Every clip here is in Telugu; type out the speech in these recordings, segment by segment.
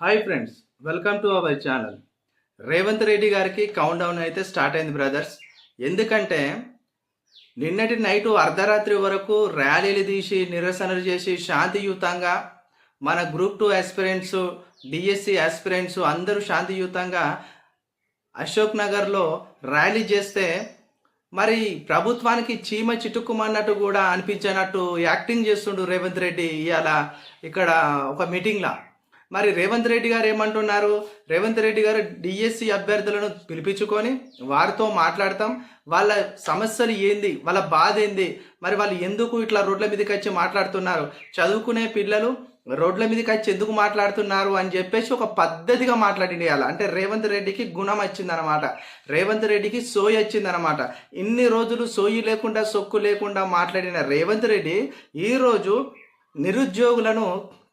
Hi friends welcome to our channel Revanth Reddy గారికి కౌంట్ డౌన్ అయితే స్టార్ట్ అయింది బ్రదర్స్ ఎందుకంటే నిన్నటి నైటు అర్ధరాత్రి వరకు ర్యాలీలు తీసి నిరసనలు చేసి శాంతియుతంగా మన group two aspirants DSC aspirants అందరూ శాంతియుతంగా అశోక్ నగర్లో ర్యాలీ చేస్తే మరి ప్రభుత్వానికి చీమ చిటుక్కుమన్నట్టు కూడా అనిపించినట్టు యాక్టింగ్ చేస్తుండు రేవంత్ రెడ్డి ఇవాళ ఇక్కడ ఒక మీటింగ్లో మరి రేవంత్ రెడ్డి గారు ఏమంటున్నారు? రేవంత్ రెడ్డి గారు డిఎస్సి అభ్యర్థులను పిలిపించుకొని వారితో మాట్లాడతాం. వాళ్ళ సమస్యలు ఏంది? వాళ్ళ బాధ ఏంది? మరి వాళ్ళు ఎందుకు ఇట్లా రోడ్ల మీదకి వచ్చి మాట్లాడుతున్నారు? చదువుకునే పిల్లలు రోడ్ల మీదకి వచ్చి ఎందుకు మాట్లాడుతున్నారు అని చెప్పేసి ఒక పద్ధతిగా మాట్లాడింది అలా అంటే రేవంత్ రెడ్డికి గుణం వచ్చిందనమాట రేవంత్ రెడ్డికి సోయి వచ్చిందనమాట ఇన్ని రోజులు సోయి లేకుండా సొక్కు లేకుండా మాట్లాడిన రేవంత్ రెడ్డి ఈరోజు నిరుద్యోగులను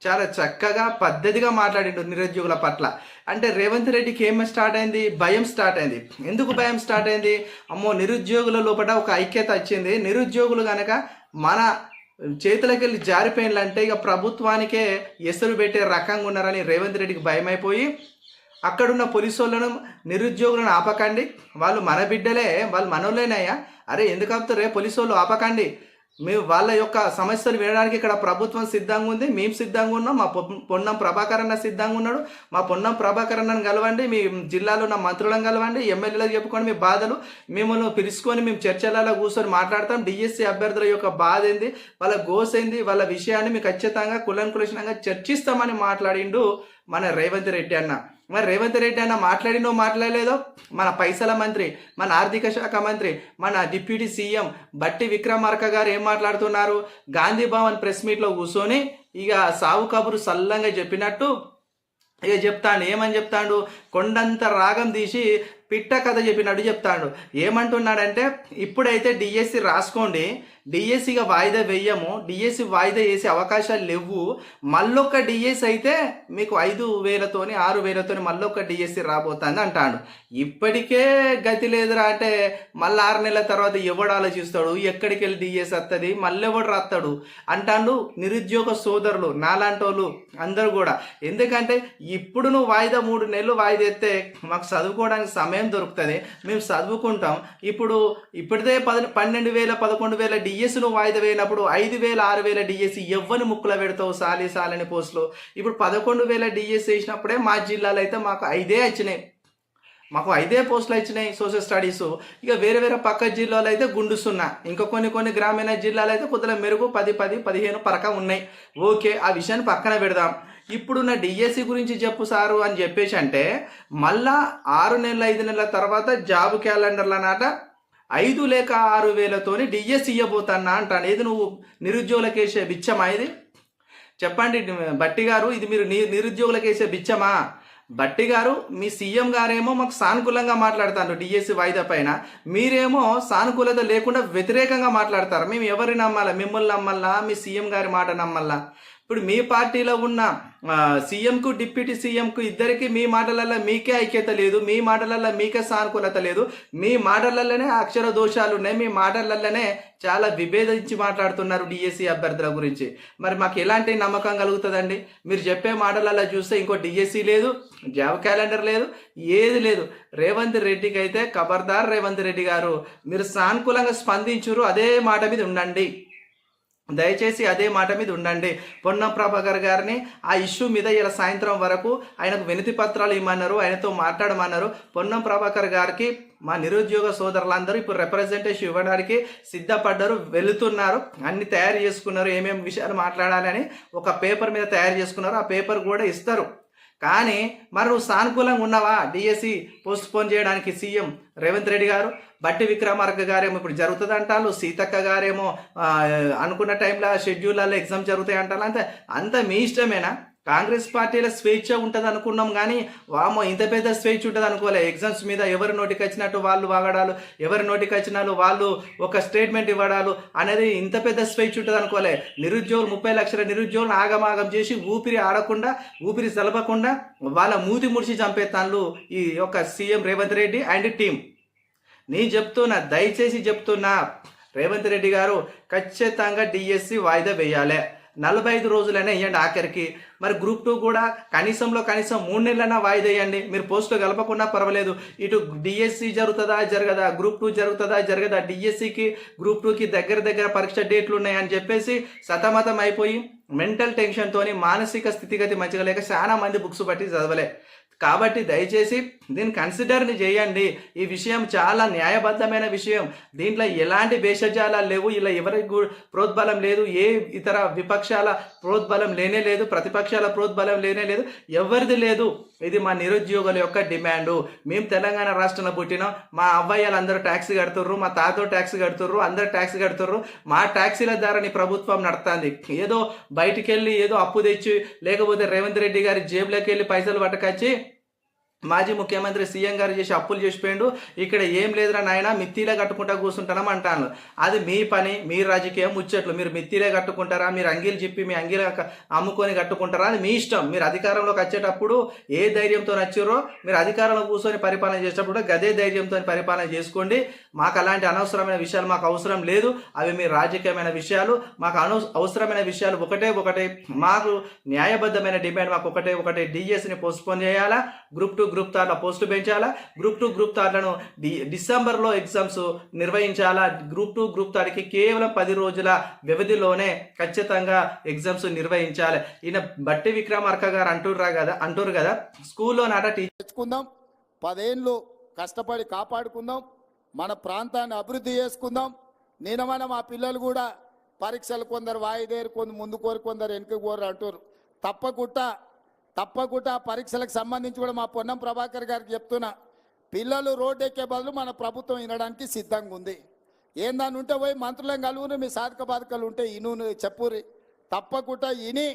చాలా చక్కగా పద్ధతిగా మాట్లాడిండు నిరుద్యోగుల పట్ల. అంటే రేవంత్ రెడ్డికి ఏం స్టార్ట్ అయింది? భయం స్టార్ట్ అయింది. ఎందుకు భయం స్టార్ట్ అయింది? అమ్మో నిరుద్యోగుల లోపల ఒక ఐక్యత వచ్చింది. నిరుద్యోగులు కనుక మన చేతులకి వెళ్ళి జారిపోయినలంటే ఇక ప్రభుత్వానికే ఎసరు పెట్టే రకంగా ఉన్నారని రేవంత్ రెడ్డికి భయం అయిపోయి అక్కడున్న పోలీసు వాళ్ళను నిరుద్యోగులను ఆపకండి. వాళ్ళు మన బిడ్డలే వాళ్ళు మనోళ్ళేనయ్యా. అరే ఎందుకు ఆపుతారే? పోలీసు వాళ్ళు ఆపకండి. మేము వాళ్ళ యొక్క సమస్యలు వినడానికి ఇక్కడ ప్రభుత్వం సిద్ధంగా ఉంది. మేము సిద్ధంగా ఉన్నాం. మా పొన్నం ప్రభాకర్ అన్న సిద్ధంగా ఉన్నాడు. మా పొన్నం ప్రభాకర్ అన్నను కలవండి. మీ జిల్లాలో ఉన్న మంత్రులను కలవండి. ఎమ్మెల్యేలకు చెప్పుకొని మీ బాధలు మిమ్మల్ని పిలుచుకొని మేము చర్చలలో కూర్చొని మాట్లాడతాం. డిఎస్సీ అభ్యర్థుల యొక్క బాధ ఏంది? వాళ్ళ గోస్ ఏంది? వాళ్ళ విషయాన్ని మీకు ఖచ్చితంగా కులంకులక్షణంగా చర్చిస్తామని మాట్లాడిండు మన రేవంత్ రెడ్డి అన్న. మరి రేవంత్ రెడ్డి అన్న మాట్లాడినో మాట్లాడలేదో? మన పైసల మంత్రి మన ఆర్థిక శాఖ మంత్రి మన డిప్యూటీ సీఎం బట్టి విక్రమార్క గారు ఏం మాట్లాడుతున్నారు? గాంధీ భవన్ ప్రెస్ మీట్లో కూర్చొని ఇక సావు కబురు సల్లంగా చెప్పినట్టు ఇక చెప్తాడు. ఏమని చెప్తాడు? కొండంత రాగం తీసి పిట్ట కథ చెప్పినట్టు చెప్తాడు. ఏమంటున్నాడంటే ఇప్పుడైతే డిఎస్సి రాసుకోండి డిఎస్సిగా వాయిదా వేయము. డిఎస్సి వాయిదా వేసే అవకాశాలు లేవు. మళ్ళొక్క డిఎస్సి అయితే మీకు ఐదు వేలతోని ఆరు వేలతోని మళ్ళొక్క డిఎస్సి రాబోతుంది అంటాడు. ఇప్పటికే గతి లేదురా అంటే మళ్ళీ ఆరు నెలల తర్వాత ఎవడు ఆలోచిస్తాడు? ఎక్కడికి వెళ్ళి డిఎస్సి వస్తుంది మళ్ళీ ఎవడు రాస్తాడు అంటాడు నిరుద్యోగ సోదరులు నాలాంటోళ్ళు అందరూ కూడా. ఎందుకంటే ఇప్పుడు నువ్వు వాయిదా మూడు నెలలు వాయిదా ఎత్తే మాకు చదువుకోవడానికి సమయం దొరుకుతుంది. మేము చదువుకుంటాం. ఇప్పుడు ఇప్పటిదే పది పన్నెండు వేల పదకొండు వేల డిఎస్ నువ్వు వాయిదా వేయినప్పుడు ఐదు వేల ఆరు వేల డిఎస్సి ఎవ్వని ముక్కుల పెడతావు సాలి సాలని పోస్టులో. ఇప్పుడు పదకొండు వేల డిఎస్సి వేసినప్పుడే మా జిల్లాలో అయితే మాకు ఐదే వచ్చినాయి. మాకు ఐదే పోస్టులు వచ్చినాయి సోషల్ స్టడీస్. ఇక వేరే వేరే పక్క జిల్లాలో అయితే గుండు సున్నా ఇంకా కొన్ని కొన్ని గ్రామీణ జిల్లాలో అయితే కొద్దిగా మెరుగు పది పది పదిహేను పరక ఉన్నాయి. ఓకే ఆ విషయాన్ని పక్కన పెడదాం. ఇప్పుడున్న డిఎస్సి గురించి చెప్పు సారు అని చెప్పేసి అంటే మళ్ళా ఆరు నెలల ఐదు నెలల తర్వాత జాబ్ క్యాలెండర్ల నాట ఐదు లేక ఆరు వేలతోని డిఎస్సి ఇవ్వబోతున్నా అంటాను. ఏది నువ్వు నిరుద్యోగులకు వేసే బిచ్చమా ఇది? చెప్పండి బట్టి గారు ఇది మీరు ని నిరుద్యోగులకు వేసే బిచ్చమా? బట్టి గారు మీ సీఎం గారేమో మాకు సానుకూలంగా మాట్లాడతారు డిఎస్సి వాయిదా పైన. మీరేమో సానుకూలత లేకుండా వ్యతిరేకంగా మాట్లాడతారు. మేము ఎవరిని నమ్మాలా? మిమ్మల్ని నమ్మల్లా మీ సీఎం గారి మాట నమ్మల్లా ఇప్పుడు మీ పార్టీలో ఉన్న సీఎంకు డిప్యూటీ సీఎంకు ఇద్దరికి మీ మాటలల్లో మీకే ఐక్యత లేదు మీ మాటలల్లో మీకే సానుకూలత లేదు. మీ మాటలలోనే అక్షర దోషాలు ఉన్నాయి. మీ మాటలలోనే చాలా విభేదించి మాట్లాడుతున్నారు డిఎస్సి అభ్యర్థుల గురించి. మరి మాకు ఎలాంటి నమ్మకం కలుగుతుందండి? మీరు చెప్పే మాటలలో చూస్తే ఇంకో డిఎస్సి లేదు జాబ్ క్యాలెండర్ లేదు ఏది లేదు. రేవంత్ రెడ్డికి అయితే ఖబర్దార్ రేవంత్ రెడ్డి గారు. మీరు సానుకూలంగా స్పందించురు అదే మాట మీద ఉండండి. దయచేసి అదే మాట మీద ఉండండి. పొన్నం ప్రభాకర్ గారిని ఆ ఇష్యూ మీద ఇలా సాయంత్రం వరకు ఆయనకు వినతి పత్రాలు ఇమ్మన్నారు ఆయనతో మాట్లాడమన్నారు. పొన్నం ప్రభాకర్ గారికి మా నిరుద్యోగ సోదరులందరూ ఇప్పుడు రిప్రజెంటేషన్ ఇవ్వడానికి సిద్ధపడ్డారు వెళుతున్నారు అన్ని తయారు చేసుకున్నారు ఏమేమి విషయాలు మాట్లాడాలని ఒక పేపర్ మీద తయారు చేసుకున్నారు. ఆ పేపర్ కూడా ఇస్తారు. కానీ మరి నువ్వు సానుకూలంగా ఉన్నావా? డిఎస్సి పోస్ట్ పోన్ చేయడానికి సీఎం రేవంత్ రెడ్డి గారు బట్టి విక్రమార్క గారేమో ఇప్పుడు జరుగుతుంది అంటారు సీతక్క గారేమో అనుకున్న టైంలో షెడ్యూల్లో ఎగ్జామ్ జరుగుతాయి అంటారు అంతే అంత మీ ఇష్టమేనా? కాంగ్రెస్ పార్టీలో స్వేచ్ఛ ఉంటుంది అనుకున్నాం కానీ వామో ఇంత పెద్ద స్వేచ్ఛ ఉంటుంది అనుకోలే ఎగ్జామ్స్ మీద ఎవరి నోటికి వచ్చినట్టు వాళ్ళు వాగడాలు ఎవరి నోటికి వచ్చినాలు వాళ్ళు ఒక స్టేట్మెంట్ ఇవ్వడాలు అనేది ఇంత పెద్ద స్వేచ్ఛ ఉంటుంది అనుకోలే నిరుద్యోగులు ముప్పై లక్షల నిరుద్యోగులు ఆగమాగం చేసి ఊపిరి ఆడకుండా ఊపిరి సలపకుండా వాళ్ళ మూతి ముడిచి చంపేతాన్లు ఈ యొక్క CM Revanth Reddy and team నేను చెప్తున్నా దయచేసి చెప్తున్నా రేవంత్ రెడ్డి గారు ఖచ్చితంగా డిఎస్సి వాయిదా వేయాలి. నలభై ఐదు రోజులైనా ఇవ్వండి ఆఖరికి. మరి గ్రూప్ టూ కూడా కనీసంలో కనీసం మూడు నెలలైనా వాయిదా ఇవ్వండి మీరు పోస్టులు కలపకుండా పర్వాలేదు. ఇటు డిఎస్సి జరుగుతుందా జరగదా? గ్రూప్ టూ జరుగుతుందా జరగదా? డిఎస్సికి గ్రూప్ టూకి దగ్గర దగ్గర పరీక్ష డేట్లు ఉన్నాయని చెప్పేసి సతమతం అయిపోయి మెంటల్ టెన్షన్తోని మానసిక స్థితిగతి మంచిగా లేక చాలా మంది బుక్స్ పట్టి చదవలే. కాబట్టి దయచేసి దీన్ని కన్సిడర్ని చేయండి. ఈ విషయం చాలా న్యాయబద్ధమైన విషయం. దీంట్లో ఎలాంటి భేషజాలాలు లేవు. ఇలా ఎవరికి ప్రోద్బలం లేదు. ఏ ఇతర విపక్షాల ప్రోద్బలం లేనే లేదు. ప్రతిపక్షాల ప్రోద్బలం లేనే లేదు. ఎవరిది లేదు. ఇది మా నిరుద్యోగుల యొక్క డిమాండు. మేము తెలంగాణ రాష్ట్రంలో పుట్టినాం. మా అవ్వయ్యలు అందరూ ట్యాక్సీ కడుతుర్రు. మా తాతో ట్యాక్సీ కడుతుర్రు. అందరు ట్యాక్సీ కడుతుర్రు. మా ట్యాక్సీల ద్వారా నీ ప్రభుత్వం నడుస్తుంది ఏదో బయటికి వెళ్ళి ఏదో అప్పు తెచ్చి లేకపోతే రేవంత్ రెడ్డి గారి జేబులోకి వెళ్ళి పైసలు పట్టుకొచ్చి మాజీ ముఖ్యమంత్రి సీఎం గారు చేసి అప్పులు చేసిపోయిండు. ఇక్కడ ఏం లేదురా నాయన మిత్తిలే కట్టుకుంటా కూర్చుంటానం అంటాను అది మీ పని మీ రాజకీయం ముచ్చట్లు. మీరు మిత్తిలే కట్టుకుంటారా? మీరు అంగీలు చెప్పి మీ అంగీలు అమ్ముకొని కట్టుకుంటారా అది మీ ఇష్టం. మీరు అధికారంలోకి వచ్చేటప్పుడు ఏ ధైర్యంతో వచ్చారో మీరు అధికారంలో కూర్చొని పరిపాలన చేసేటప్పుడు గదే ధైర్యంతో పరిపాలన చేసుకోండి. మాకు అలాంటి అనవసరమైన విషయాలు మాకు అవసరం లేదు. అవి మీ రాజకీయమైన విషయాలు. మాకు అను అవసరమైన విషయాలు ఒకటే ఒకటే. మాకు న్యాయబద్ధమైన డిమాండ్ మాకు ఒకటే ఒకటే. డిఎస్ని పోస్ట్పోన్ చేయాలా? గ్రూప్ టు గ్రూప్ థర్డ్ల పోస్టు పెంచాలా? గ్రూప్ టూ గ్రూప్ థర్డ్లను డి డిసెంబర్లో ఎగ్జామ్స్ నిర్వహించాలా? గ్రూప్ టూ గ్రూప్ థర్డ్కి కేవలం పది రోజుల వ్యవధిలోనే ఖచ్చితంగా ఎగ్జామ్స్ నిర్వహించాలి. ఈయన బట్టి విక్రమార్క గారు అంటుర్రా కదా అంటుర్రు కదా? స్కూల్లో నాట టీచర్ తెచ్చుకుందాం పదేళ్ళు కష్టపడి కాపాడుకుందాం. మన ప్రాంతాన్ని అభివృద్ధి చేసుకుందాం. నేను మనం మా పిల్లలు కూడా పరీక్షలు కొందరు వాయిదేరు కొందరు ముందు కోరు కొందరు వెనుక కోరు అంటారు తప్పకుండా తప్పకుండా పరీక్షలకు సంబంధించి కూడా మా పొన్నం ప్రభాకర్ గారికి చెప్తున్నా. పిల్లలు రోడ్డు ఎక్కే బదులు మన ప్రభుత్వం వినడానికి సిద్ధంగా ఉంది. ఏందని ఉంటే పోయి మంత్రులను కలువును మీ సాధక బాధకాలు ఉంటే ఇను చెప్పురి తప్పకుండా ఇని